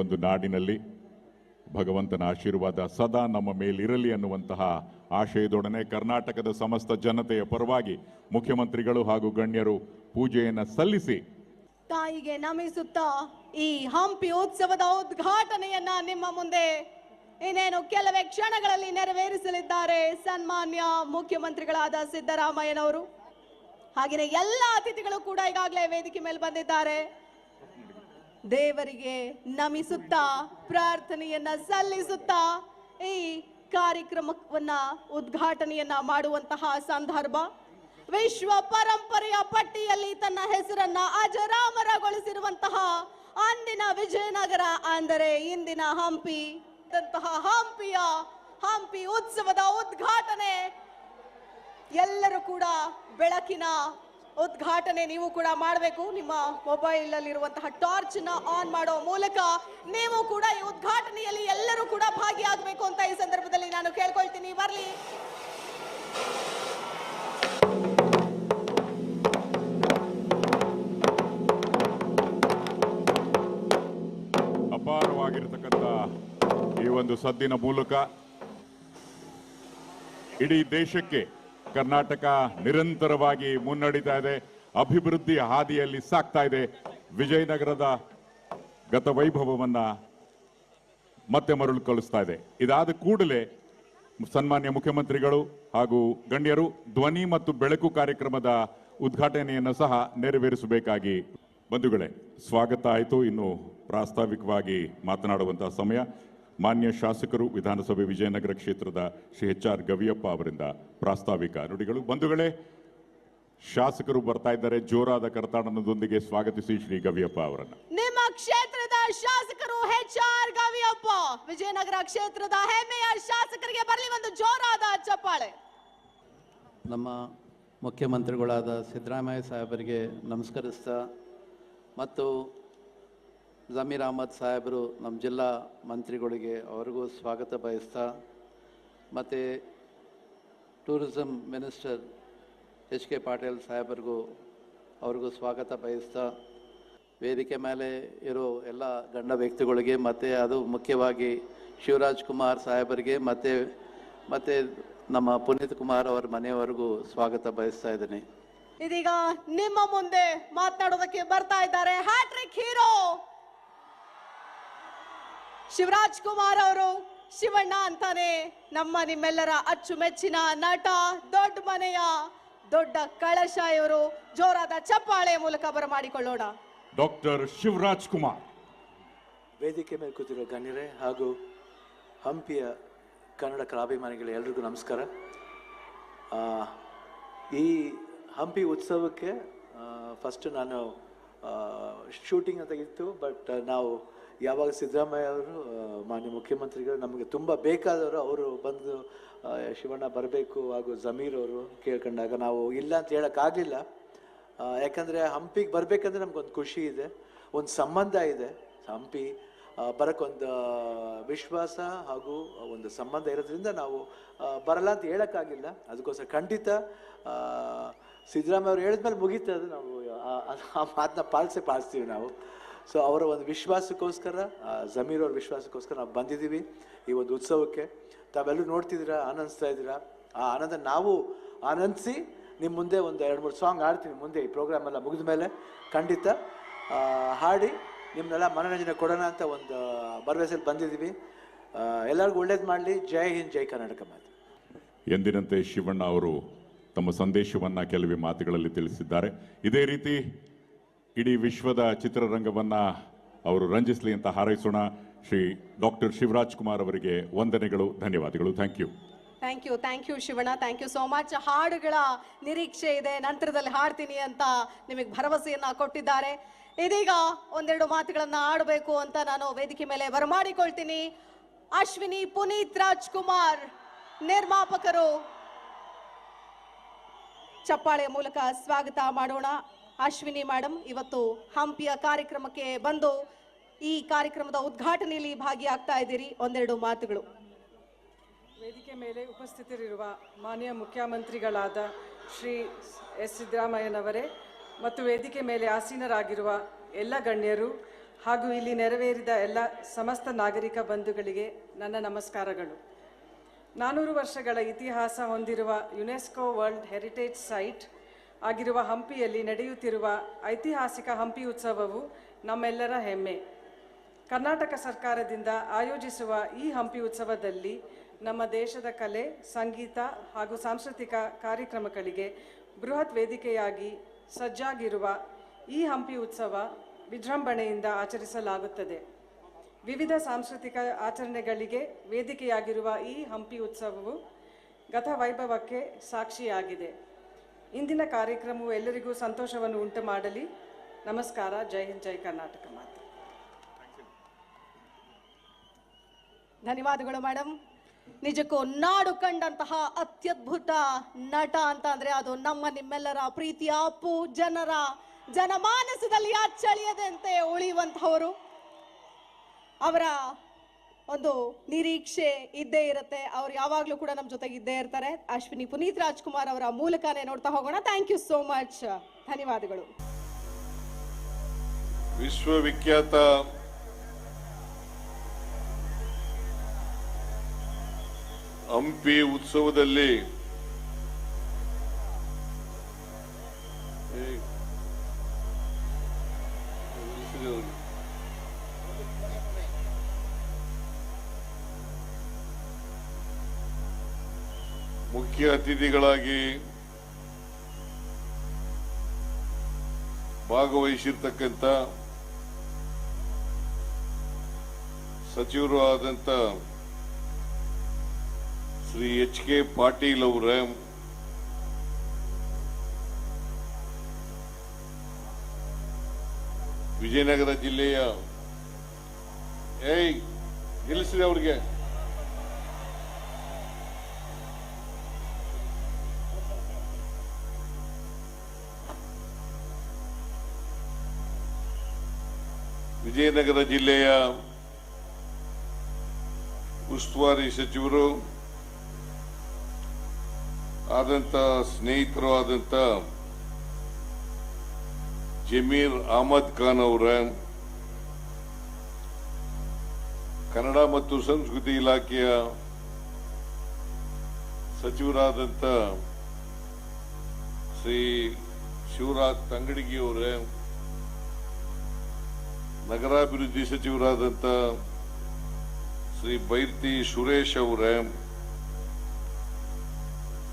ಒಂದು ನಾಡಿನಲ್ಲಿ ಭಗವಂತನ ಆಶೀರ್ವಾದ ಸದಾ ನಮ್ಮ ಮೇಲಿರಲಿ ಅನ್ನುವಂತಹ ಆಶಯದೊಡನೆ ಕರ್ನಾಟಕದ ಸಮಸ್ತ ಜನತೆಯ ಪರವಾಗಿ ಮುಖ್ಯಮಂತ್ರಿಗಳು ಹಾಗೂ ಗಣ್ಯರು ಪೂಜೆಯನ್ನು ಸಲ್ಲಿಸಿ ತಾಯಿಗೆ ನಮಿಸುತ್ತಾ ಈ ಹಂಪಿ ಉತ್ಸವದ ಉದ್ಘಾಟನೆಯನ್ನ ನಿಮ್ಮ ಮುಂದೆ ಇನ್ನೇನು ಕೆಲವೇ ಕ್ಷಣಗಳಲ್ಲಿ ನೆರವೇರಿಸಲಿದ್ದಾರೆ ಸನ್ಮಾನ್ಯ ಮುಖ್ಯಮಂತ್ರಿಗಳಾದ ಸಿದ್ದರಾಮಯ್ಯನವರು. ಹಾಗೆಯೇ ಎಲ್ಲ ಅತಿಥಿಗಳು ಕೂಡ ಈಗಾಗಲೇ ವೇದಿಕೆ ಮೇಲೆ ಬಂದಿದ್ದಾರೆ. ದೇವರಿಗೆ ನಮಿಸುತ್ತಾ, ಪ್ರಾರ್ಥನೆಯನ್ನ ಸಲ್ಲಿಸುತ್ತಾ, ಈ ಕಾರ್ಯಕ್ರಮವನ್ನ ಉದ್ಘಾಟನೆಯನ್ನ ಮಾಡುವಂತಹ ಸಂದರ್ಭ. ವಿಶ್ವ ಪರಂಪರೆಯ ಪಟ್ಟಿಯಲ್ಲಿ ತನ್ನ ಹೆಸರನ್ನ ಅಜರಾಮರಗೊಳಿಸಿರುವಂತಹ ಅಂದಿನ ವಿಜಯನಗರ, ಅಂದರೆ ಇಂದಿನ ಹಂಪಿ ಹಂಪಿಯ ಹಂಪಿ ಉತ್ಸವದ ಉದ್ಘಾಟನೆ. ಎಲ್ಲರೂ ಕೂಡ ಬೆಳಕಿನ ಉದ್ಘಾಟನೆ ನೀವು ಕೂಡ ಮಾಡಬೇಕು. ನಿಮ್ಮ ಮೊಬೈಲ್ ಅಲ್ಲಿರುವಂತಹ ಟಾರ್ಚ್ನ ಆನ್ ಮಾಡೋ ಮೂಲಕ ನೀವು ಕೂಡ ಈ ಉದ್ಘಾಟನೆಯಲ್ಲಿ ಎಲ್ಲರೂ ಕೂಡ ಭಾಗಿಯಾಗಬೇಕು ಅಂತ ಈ ಸಂದರ್ಭದಲ್ಲಿ ನಾನು ಕೇಳ್ಕೊಳ್ತೀನಿ. ಬರಲಿ. ಅಪಾರವಾಗಿರತಕ್ಕಂಥ ಈ ಒಂದು ಸದ್ದಿನ ಮೂಲಕ ಇಡೀ ದೇಶಕ್ಕೆ ಕರ್ನಾಟಕ ನಿರಂತರವಾಗಿ ಮುನ್ನಡೀತಾ ಇದೆ. ಅಭಿವೃದ್ಧಿ ಹಾದಿಯಲ್ಲಿ ಸಾಕ್ತಾ ಇದೆ. ವಿಜಯನಗರದ ಗತ ವೈಭವವನ್ನ ಮತ್ತೆ ಮರಳುಗೊಳಿಸ್ತಾ ಇದೆ. ಇದಾದ ಕೂಡಲೇ ಸನ್ಮಾನ್ಯ ಮುಖ್ಯಮಂತ್ರಿಗಳು ಹಾಗೂ ಗಣ್ಯರು ಧ್ವನಿ ಮತ್ತು ಬೆಳಕು ಕಾರ್ಯಕ್ರಮದ ಉದ್ಘಾಟನೆಯನ್ನು ಸಹ ನೆರವೇರಿಸಬೇಕಾಗಿ ಬಂಧುಗಳೇ, ಸ್ವಾಗತ ಆಯಿತು. ಇನ್ನು ಪ್ರಾಸ್ತಾವಿಕವಾಗಿ ಮಾತನಾಡುವಂತಹ ಸಮಯ. ಮಾನ್ಯ ಶಾಸಕರು ವಿಧಾನಸಭೆ ವಿಜಯನಗರ ಕ್ಷೇತ್ರದ ಶ್ರೀ ಎಚ್ ಆರ್ ಗವಿಯಪ್ಪ ಅವರಿಂದ ಪ್ರಾಸ್ತಾವಿಕ ನುಡಿಗಳು. ಬಂಧುಗಳೇ ಶಾಸಕರು ಬರ್ತಾ ಇದ್ದಾರೆ. ಜೋರಾದ ಕರ್ತಾಡನದೊಂದಿಗೆ ಸ್ವಾಗತಿಸಿ ಶ್ರೀ ಗವಿಯಪ್ಪ ಅವರನ್ನು. ನಿಮ್ಮ ಕ್ಷೇತ್ರದ ಶಾಸಕರು ಎಚ್ ಆರ್ ಗವಿಯಪ್ಪ. ವಿಜಯನಗರ ಕ್ಷೇತ್ರದ ಹೆಮ್ಮೆಯ ಶಾಸಕರಿಗೆ ಬರಲಿ ಒಂದು ಜೋರಾದ ಚಪ್ಪಾಳೆ. ನಮ್ಮ ಮುಖ್ಯಮಂತ್ರಿಗಳಾದ ಸಿದ್ದರಾಮಯ್ಯ ಸಾಹೇಬರಿಗೆ ನಮಸ್ಕರಿಸ್ತಾ ಮತ್ತು ಜಮೀರ್ ಅಹಮದ್ ಸಾಹೇಬರು ನಮ್ಮ ಜಿಲ್ಲಾ ಮಂತ್ರಿಗಳಿಗೆ ಅವ್ರಿಗೂ ಸ್ವಾಗತ ಬಯಸ್ತಾ, ಮತ್ತು tourism minister H K Patil ಸಾಹೇಬರಿಗೂ ಅವ್ರಿಗೂ ಸ್ವಾಗತ ಬಯಸ್ತಾ, ವೇದಿಕೆ ಮೇಲೆ ಇರೋ ಎಲ್ಲ ಗಂಡ ವ್ಯಕ್ತಿಗಳಿಗೆ, ಮತ್ತು ಅದು ಮುಖ್ಯವಾಗಿ ಶಿವರಾಜ್ ಕುಮಾರ್ ಸಾಹೇಬರಿಗೆ, ಮತ್ತು ಮತ್ತು ನಮ್ಮ ಪುನೀತ್ ಕುಮಾರ್ ಅವರ ಮನೆಯವರೆಗೂ ಸ್ವಾಗತ ಬಯಸ್ತಾ ಇದ್ದೀನಿ. ಇದೀಗ ನಿಮ್ಮ ಮುಂದೆ ಮಾತನಾಡೋದಕ್ಕೆ ಬರ್ತಾ ಇದ್ದಾರೆ. Hat trick hero! ಶಿವರಾಜ್ ಕುಮಾರ್ ಅವರು ಶಿವಣ್ಣ ಅಂತಾನೆ ನಮ್ಮ ನಿಮ್ಮೆಲ್ಲರ ಅಚ್ಚುಮೆಚ್ಚಿನ ನಟ ದೊಡ್ಡ ಮನೆಯ ದೊಡ್ಡ ಕಳಶ ಇವರು ಜೋರಾದ ಚಪ್ಪಾಳೆ ಮೂಲಕ ಬರಮಾಡಿಕೊಳ್ಳೋಣ. ಡಾಕ್ಟರ್ ಶಿವರಾಜ್ ಕುಮಾರ್. ವೇದಿಕೆ ಮೇಲೆ ಕೂತಿರೋ ಗಣ್ಯರೇ ಹಾಗೂ ಹಂಪಿಯ ಕನ್ನಡ ಕಲಾಭಿಮಾನಿಗಳ ಎಲ್ರಿಗೂ ನಮಸ್ಕಾರ. ಆ, ಈ ಹಂಪಿ ಉತ್ಸವಕ್ಕೆ ಫಸ್ಟ್ ನಾನು ಶೂಟಿಂಗ್ ಅಂತ ಇತ್ತು ಬಟ್ ನಾವು ಯಾವಾಗ ಸಿದ್ದರಾಮಯ್ಯ ಅವರು ಮಾನ್ಯ ಮುಖ್ಯಮಂತ್ರಿಗಳು ನಮಗೆ ತುಂಬ ಬೇಕಾದವರು ಅವರು ಬಂದು ಶಿವಣ್ಣ ಬರಬೇಕು ಹಾಗೂ ಜಮೀರ್ ಅವರು ಕೇಳ್ಕೊಂಡಾಗ ನಾವು ಇಲ್ಲ ಅಂತ ಹೇಳೋಕ್ಕಾಗಲಿಲ್ಲ ಯಾಕಂದರೆ ಹಂಪಿಗೆ ಬರಬೇಕಂದ್ರೆ ನಮಗೊಂದು ಖುಷಿ ಇದೆ, ಒಂದು ಸಂಬಂಧ ಇದೆ. ಹಂಪಿ ಬರೋಕ್ಕೊಂದು ವಿಶ್ವಾಸ ಹಾಗೂ ಒಂದು ಸಂಬಂಧ ಇರೋದ್ರಿಂದ ನಾವು ಬರಲ್ಲ ಅಂತ ಹೇಳೋಕ್ಕಾಗಿಲ್ಲ ಅದಕ್ಕೋಸ್ಕರ ಖಂಡಿತ ಸಿದ್ದರಾಮಯ್ಯ ಅವರು ಹೇಳಿದ್ಮೇಲೆ ಮುಗೀತದೆ. ನಾವು, ಆ ಮಾತನ್ನ ಪಾಲಿಸೇ, ಪಾಲಿಸ್ತೀವಿ ನಾವು. ಸೊ ಅವರ ಒಂದು ವಿಶ್ವಾಸಕ್ಕೋಸ್ಕರ ಜಮೀರ್ ಅವ್ರ ವಿಶ್ವಾಸಕ್ಕೋಸ್ಕರ ನಾವು ಬಂದಿದ್ದೀವಿ ಈ ಒಂದು ಉತ್ಸವಕ್ಕೆ. ತಾವೆಲ್ಲರೂ ನೋಡ್ತಿದ್ದೀರಾ, ಆನಂದಿಸ್ತಾ ಇದ್ದೀರಾ? ಆ ಆನಂದ ನಾವು ಆನಂದಿಸಿ ನಿಮ್ಮ ಮುಂದೆ ಒಂದು ಎರಡು ಮೂರು ಸಾಂಗ್ ಆಡ್ತೀನಿ ಮುಂದೆ ಈ ಪ್ರೋಗ್ರಾಮ್ ಎಲ್ಲ ಮುಗಿದ ಮೇಲೆ. ಖಂಡಿತ ಹಾಡಿ ನಿಮ್ಮನ್ನೆಲ್ಲ ಮನೋರಂಜನೆ ಕೊಡೋಣ ಅಂತ ಒಂದು ಭರವಸೆಯಲ್ಲಿ ಬಂದಿದ್ದೀವಿ. ಎಲ್ಲರಿಗೂ ಒಳ್ಳೇದು ಮಾಡಲಿ. ಜೈ ಹಿಂದ್, ಜೈ ಕರ್ನಾಟಕ ಮಾತು. ಎಂದಿನಂತೆ ಶಿವಣ್ಣ ಅವರು ತಮ್ಮ ಸಂದೇಶವನ್ನು ಕೆಲವೇ ಮಾತುಗಳಲ್ಲಿ ತಿಳಿಸಿದ್ದಾರೆ. ಇದೇ ರೀತಿ ಇಡೀ ವಿಶ್ವದ ಚಿತ್ರರಂಗವನ್ನ ಅವರು ರಂಜಿಸಲಿ ಅಂತ ಹಾರೈಸೋಣ. ಶ್ರೀ ಡಾಕ್ಟರ್ ಶಿವರಾಜ್ ಕುಮಾರ್ ಅವರಿಗೆ ವಂದನೆಗಳು, ಧನ್ಯವಾದಗಳು. Thank you. Thank you thank you Shivanna, thank you so much. ಹಾಡುಗಳ ನಿರೀಕ್ಷೆ ಇದೆ, ನಂತರದಲ್ಲಿ ಹಾಡ್ತೀನಿ ಅಂತ ನಿಮಗೆ ಭರವಸೆಯನ್ನ ಕೊಟ್ಟಿದ್ದಾರೆ. ಇದೀಗ ಒಂದೆರಡು ಮಾತುಗಳನ್ನ ಆಡಬೇಕು ಅಂತ ನಾನು ವೇದಿಕೆ ಮೇಲೆ ಬರಮಾಡಿಕೊಳ್ತೀನಿ. ಅಶ್ವಿನಿ ಪುನೀತ್ ರಾಜ್ಕುಮಾರ್, ನಿರ್ಮಾಪಕರು. ಚಪ್ಪಾಳೆ ಮೂಲಕ ಸ್ವಾಗತ ಮಾಡೋಣ. ಅಶ್ವಿನಿ ಮೇಡಮ್ ಇವತ್ತು ಹಂಪಿಯ ಕಾರ್ಯಕ್ರಮಕ್ಕೆ ಬಂದು ಈ ಕಾರ್ಯಕ್ರಮದ ಉದ್ಘಾಟನೆಯಲ್ಲಿ ಭಾಗಿಯಾಗ್ತಾ ಇದ್ದೀರಿ. ಒಂದೆರಡು ಮಾತುಗಳು. ವೇದಿಕೆ ಮೇಲೆ ಉಪಸ್ಥಿತರಿರುವ ಮಾನ್ಯ ಮುಖ್ಯಮಂತ್ರಿಗಳಾದ ಶ್ರೀ ಎಸ್ ಸಿದ್ದರಾಮಯ್ಯನವರೇ ಮತ್ತು ವೇದಿಕೆ ಮೇಲೆ ಆಸೀನರಾಗಿರುವ ಎಲ್ಲ ಗಣ್ಯರು ಹಾಗೂ ಇಲ್ಲಿ ನೆರವೇರಿದ ಎಲ್ಲ ಸಮಸ್ತ ನಾಗರಿಕ ಬಂಧುಗಳಿಗೆ ನನ್ನ ನಮಸ್ಕಾರಗಳು. ನಾನೂರು ವರ್ಷಗಳ ಇತಿಹಾಸ ಹೊಂದಿರುವ ಯುನೆಸ್ಕೋ ವರ್ಲ್ಡ್ ಹೆರಿಟೇಜ್ ಸೈಟ್ ಆಗಿರುವ ಹಂಪಿಯಲ್ಲಿ ನಡೆಯುತ್ತಿರುವ ಐತಿಹಾಸಿಕ ಹಂಪಿ ಉತ್ಸವವು ನಮ್ಮೆಲ್ಲರ ಹೆಮ್ಮೆ. ಕರ್ನಾಟಕ ಸರ್ಕಾರದಿಂದ ಆಯೋಜಿಸುವ ಈ ಹಂಪಿ ಉತ್ಸವದಲ್ಲಿ ನಮ್ಮ ದೇಶದ ಕಲೆ, ಸಂಗೀತ ಹಾಗೂ ಸಾಂಸ್ಕೃತಿಕ ಕಾರ್ಯಕ್ರಮಗಳಿಗೆ ಬೃಹತ್ ವೇದಿಕೆಯಾಗಿ ಸಜ್ಜಾಗಿರುವ ಈ ಹಂಪಿ ಉತ್ಸವ ವಿಜೃಂಭಣೆಯಿಂದ ಆಚರಿಸಲಾಗುತ್ತದೆ. ವಿವಿಧ ಸಾಂಸ್ಕೃತಿಕ ಆಚರಣೆಗಳಿಗೆ ವೇದಿಕೆಯಾಗಿರುವ ಈ ಹಂಪಿ ಉತ್ಸವವು ಗತ ವೈಭವಕ್ಕೆ ಸಾಕ್ಷಿಯಾಗಿದೆ. ಇಂದಿನ ಕಾರ್ಯಕ್ರಮವು ಎಲ್ಲರಿಗೂ ಸಂತೋಷವನ್ನು ಉಂಟು ಮಾಡಲಿ. ನಮಸ್ಕಾರ, ಜೈ ಹಿಂದ್, ಜೈ ಕರ್ನಾಟಕ ಮಾತು. ಧನ್ಯವಾದಗಳು ಮೇಡಮ್ ನಿಜಕ್ಕೂ ನಾಡು ಕಂಡಂತಹ ಅತ್ಯದ್ಭುತ ನಟ ಅಂತ ಅಂದ್ರೆ ಅದು ನಮ್ಮ ನಿಮ್ಮೆಲ್ಲರ ಪ್ರೀತಿಯ ಅಪ್ಪು, ಜನರ ಜನಮಾನಸದಲ್ಲಿ ಅಚ್ಚಳಿಯದಂತೆ ಉಳಿಯುವಂತಹವರು. ಅವರ ಒಂದು ನಿರೀಕ್ಷೆ ಇದ್ದೇ ಇರುತ್ತೆ. ಅವ್ರು ಯಾವಾಗಲೂ ಕೂಡ ನಮ್ಮ ಜೊತೆಗೆ ಇದ್ದೇ ಇರ್ತಾರೆ. ಅಶ್ವಿನಿ ಪುನೀತ್ ರಾಜ್ಕುಮಾರ್ ಅವರ ಮೂಲಕನೇ ನೋಡ್ತಾ ಹೋಗೋಣ. ಥ್ಯಾಂಕ್ ಯು ಸೋ ಮಚ್ ಧನ್ಯವಾದಗಳು. ವಿಶ್ವವಿಖ್ಯಾತ ಹಂಪಿ ಉತ್ಸವದಲ್ಲಿ ಮುಖ್ಯ ಅತಿಥಿಗಳಾಗಿ ಭಾಗವಹಿಸಿರ್ತಕ್ಕಂಥ ಸಚಿವರು ಆದಂತ ಶ್ರೀ ಎಚ್ ಕೆ ಪಾಟೀಲ್ ಅವರ, ವಿಜಯನಗರ ಜಿಲ್ಲೆಯ, ಏಯ್ ನಿಲ್ಲಿಸಿದೆ ಅವ್ರಿಗೆ. ವಿಜಯನಗರ ಜಿಲ್ಲೆಯ ಉಸ್ತುವಾರಿ ಸಚಿವರು ಆದಂತ ಸ್ನೇಹಿತರು ಆದಂತ ಜಮೀರ್ ಅಹಮದ್ ಖಾನ್ ಅವರ ಕನ್ನಡ ಮತ್ತು ಸಂಸ್ಕೃತಿ ಇಲಾಖೆಯ ಸಚಿವರಾದಂತ ಶ್ರೀ ಶಿವರಾಜ್ ತಂಗಡಿಗಿ ಅವರ ನಗರಾಭಿವೃದ್ಧಿ ಸಚಿವರಾದಂಥ ಶ್ರೀ ಬೈರ್ತಿ ಸುರೇಶ್ ಅವರ,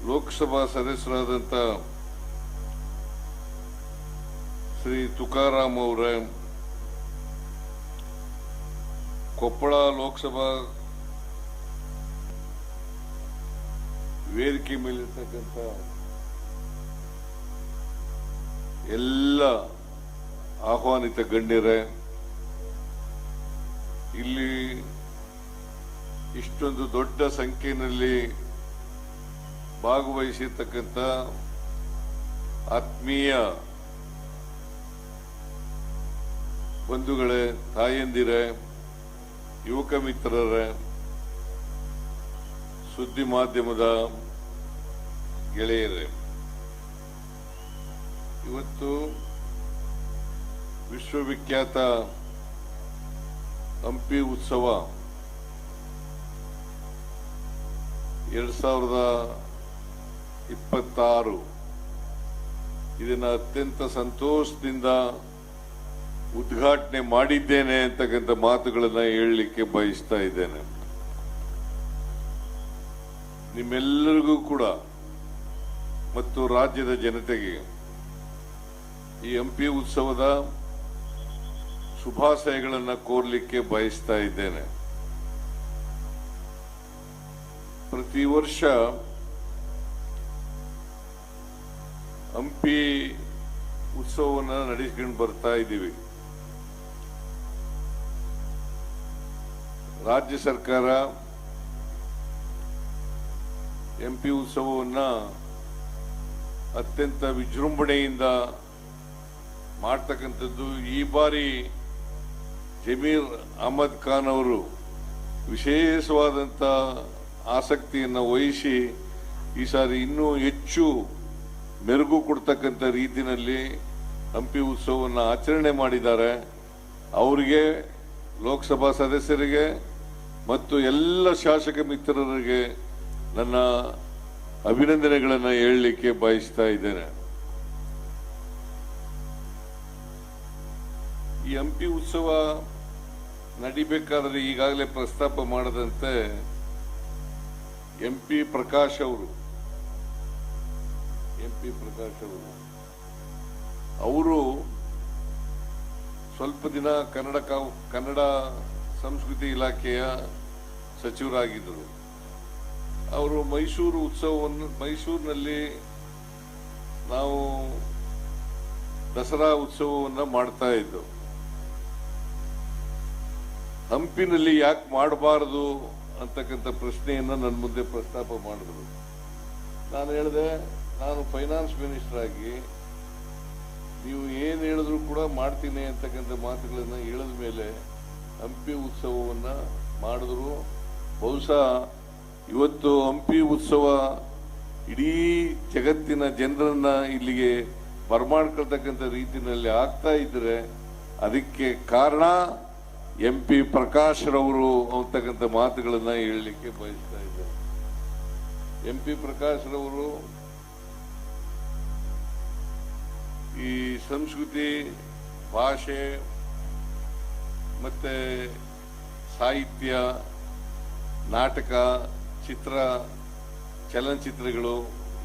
ಲೋಕಸಭಾ ಸದಸ್ಯರಾದಂಥ ಶ್ರೀ ತುಕಾರಾಮ್ ಅವರ, ಕೊಪ್ಪಳ ಲೋಕಸಭಾ ವೇದಿಕೆ ಮೇಲಿರ್ತಕ್ಕಂಥ ಎಲ್ಲ ಆಹ್ವಾನಿತ ಗಣ್ಯರೇ ಇಲ್ಲಿ ಇಷ್ಟೊಂದು ದೊಡ್ಡ ಸಂಖ್ಯೆಯಲ್ಲಿ ಭಾಗವಹಿಸಿರ್ತಕ್ಕಂಥ ಆತ್ಮೀಯ ಬಂಧುಗಳೇ, ತಾಯಂದಿರೇ, ಯುವಕ ಮಿತ್ರರೇ, ಸುದ್ದಿ ಮಾಧ್ಯಮದ ಗೆಳೆಯರೇ. ಇವತ್ತು ವಿಶ್ವವಿಖ್ಯಾತ ಹಂಪಿ ಉತ್ಸವ. ಎರಡ್ ಸಾವಿರದ ಇಪ್ಪತ್ತಾರು. ಇದನ್ನ ಅತ್ಯಂತ ಸಂತೋಷದಿಂದ ಉದ್ಘಾಟನೆ ಮಾಡಿದ್ದೇನೆ ಅಂತಕ್ಕಂಥ ಮಾತುಗಳನ್ನ ಹೇಳಲಿಕ್ಕೆ ಬಯಸ್ತಾ ಇದ್ದೇನೆ. ನಿಮ್ಮೆಲ್ಲರಿಗೂ ಕೂಡ ಮತ್ತು ರಾಜ್ಯದ ಜನತೆಗೆ ಈ ಹಂಪಿ ಉತ್ಸವದ ಶುಭಾಶಯಗಳನ್ನು ಕೋರ್ಲಿಕ್ಕೆ ಬಯಸ್ತಾ ಇದ್ದೇನೆ. ಪ್ರತಿ ವರ್ಷ ಹಂಪಿ ಉತ್ಸವವನ್ನು ನಡೆಸ್ಕೊಂಡು ಬರ್ತಾ ಇದ್ದೀವಿ. ರಾಜ್ಯ ಸರ್ಕಾರ ಎಂಪಿ ಉತ್ಸವವನ್ನು ಅತ್ಯಂತ ವಿಜೃಂಭಣೆಯಿಂದ ಮಾಡ್ತಕ್ಕಂಥದ್ದು ಈ ಬಾರಿ ಜಮೀರ್ ಅಹಮದ್ ಖಾನ್ ಅವರು ವಿಶೇಷವಾದಂಥ ಆಸಕ್ತಿಯನ್ನು ವಹಿಸಿ ಈ ಸಾರಿ ಇನ್ನೂ ಹೆಚ್ಚು ಮೆರುಗು ಕೊಡ್ತಕ್ಕಂಥ ರೀತಿಯಲ್ಲಿ ಹಂಪಿ ಉತ್ಸವವನ್ನು ಆಚರಣೆ ಮಾಡಿದ್ದಾರೆ. ಅವರಿಗೆ, ಲೋಕಸಭಾ ಸದಸ್ಯರಿಗೆ ಮತ್ತು ಎಲ್ಲ ಶಾಸಕ ಮಿತ್ರರಿಗೆ ನನ್ನ ಅಭಿನಂದನೆಗಳನ್ನು ಹೇಳಲಿಕ್ಕೆ ಬಯಸ್ತಾ ಇದ್ದೇನೆ. ಈ ಹಂಪಿ ಉತ್ಸವ ನಡಿಬೇಕಾದ್ರೆ ಈಗಾಗಲೇ ಪ್ರಸ್ತಾಪ ಮಾಡದಂತೆ ಎಂ ಪಿ ಪ್ರಕಾಶ್ ಅವರು. ಎಂ ಪಿ ಪ್ರಕಾಶ್ ಅವರು. ಅವರು ಸ್ವಲ್ಪ ದಿನ ಕನ್ನಡ ಕನ್ನಡ ಸಂಸ್ಕೃತಿ ಇಲಾಖೆಯ ಸಚಿವರಾಗಿದ್ದರು. ಅವರು ಮೈಸೂರು ಉತ್ಸವವನ್ನು, ಮೈಸೂರಿನಲ್ಲಿ ನಾವು ದಸರಾ ಉತ್ಸವವನ್ನು ಮಾಡ್ತಾ ಇದ್ದೆವು. ಹಂಪಿನಲ್ಲಿ ಯಾಕೆ ಮಾಡಬಾರದು ಅಂತಕ್ಕಂಥ ಪ್ರಶ್ನೆಯನ್ನ ನನ್ನ ಮುಂದೆ ಪ್ರಸ್ತಾಪ ಮಾಡಿದ್ರು. ನಾನು ಹೇಳಿದೆ, ನಾನು ಫೈನಾನ್ಸ್ ಮಿನಿಸ್ಟರ್ ಆಗಿ ನೀವು ಏನು ಹೇಳಿದ್ರು ಕೂಡ ಮಾಡ್ತೀನಿ ಅಂತಕ್ಕಂಥ ಮಾತುಗಳನ್ನು ಹೇಳಿದ ಮೇಲೆ ಹಂಪಿ ಉತ್ಸವವನ್ನ ಮಾಡಿದ್ರು. ಬಹುಶಃ ಇವತ್ತು ಹಂಪಿ ಉತ್ಸವ ಇಡೀ ಜಗತ್ತಿನ ಜನರನ್ನ ಇಲ್ಲಿಗೆ ಬರಮಾಡ್ಕೊಳ್ತಕ್ಕಂಥ ರೀತಿಯಲ್ಲಿ ಆಗ್ತಾ ಇದ್ರೆ ಅದಕ್ಕೆ ಕಾರಣ ಎಂ ಪಿ ಪ್ರಕಾಶ್ ರವರು ಅಂತಕ್ಕಂಥ ಮಾತುಗಳನ್ನ ಹೇಳಲಿಕ್ಕೆ ಬಯಸ್ತಾ ಇದ್ದಾರೆ ಎಂ ಪಿ ಪ್ರಕಾಶ್ ರವರು ಈ ಸಂಸ್ಕೃತಿ, ಭಾಷೆ ಮತ್ತೆ ಸಾಹಿತ್ಯ, ನಾಟಕ, ಚಿತ್ರ, ಚಲನಚಿತ್ರಗಳು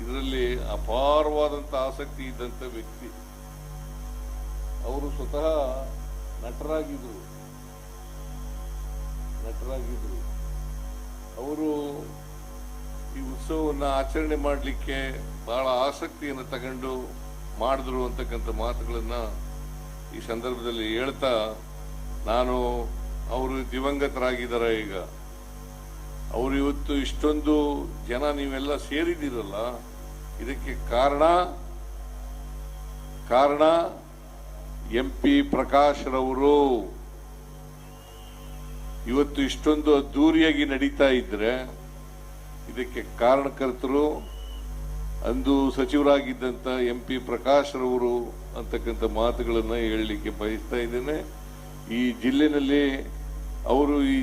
ಇದರಲ್ಲಿ ಅಪಾರವಾದಂಥ ಆಸಕ್ತಿ ಇದ್ದಂಥ ವ್ಯಕ್ತಿ. ಅವರು ಸ್ವತಃ ನಟರಾಗಿದ್ರು ನಟರಾಗಿದ್ರು. ಅವರು ಈ ಉತ್ಸವವನ್ನು ಆಚರಣೆ ಮಾಡಲಿಕ್ಕೆ ಬಹಳ ಆಸಕ್ತಿಯನ್ನು ತಗೊಂಡು ಮಾಡಿದ್ರು ಅಂತಕ್ಕಂಥ ಮಾತುಗಳನ್ನ ಈ ಸಂದರ್ಭದಲ್ಲಿ ಹೇಳ್ತಾ ನಾನು ಅವರು ದಿವಂಗತರಾಗಿದ್ದಾರೆ ಈಗ. ಅವರು ಇವತ್ತು ಇಷ್ಟೊಂದು ಜನ ನೀವೆಲ್ಲ ಸೇರಿದ್ದೀರಲ್ಲ, ಇದಕ್ಕೆ ಕಾರಣ ಕಾರಣ ಎಂ ಪಿ ಪ್ರಕಾಶ್ ರವರು. ಇವತ್ತು ಇಷ್ಟೊಂದು ಅದ್ದೂರಿಯಾಗಿ ನಡೀತಾ ಇದ್ರೆ ಇದಕ್ಕೆ ಕಾರಣಕರ್ತರು ಅಂದು ಸಚಿವರಾಗಿದ್ದಂತ ಎಂ ಪಿ ಪ್ರಕಾಶ್ ರವರು ಅಂತಕ್ಕಂಥ ಮಾತುಗಳನ್ನ ಹೇಳಲಿಕ್ಕೆ ಬಯಸ್ತಾ ಇದ್ದೇನೆ. ಈ ಜಿಲ್ಲೆನಲ್ಲಿ ಅವರು ಈ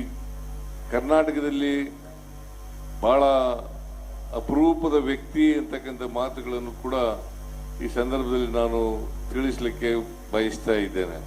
ಕರ್ನಾಟಕದಲ್ಲಿ ಬಹಳ ಅಪರೂಪದ ವ್ಯಕ್ತಿ ಅಂತಕ್ಕಂಥ ಮಾತುಗಳನ್ನು ಕೂಡ ಈ ಸಂದರ್ಭದಲ್ಲಿ ನಾನು ತಿಳಿಸ್ಲಿಕ್ಕೆ ಬಯಸ್ತಾ ಇದ್ದೇನೆ.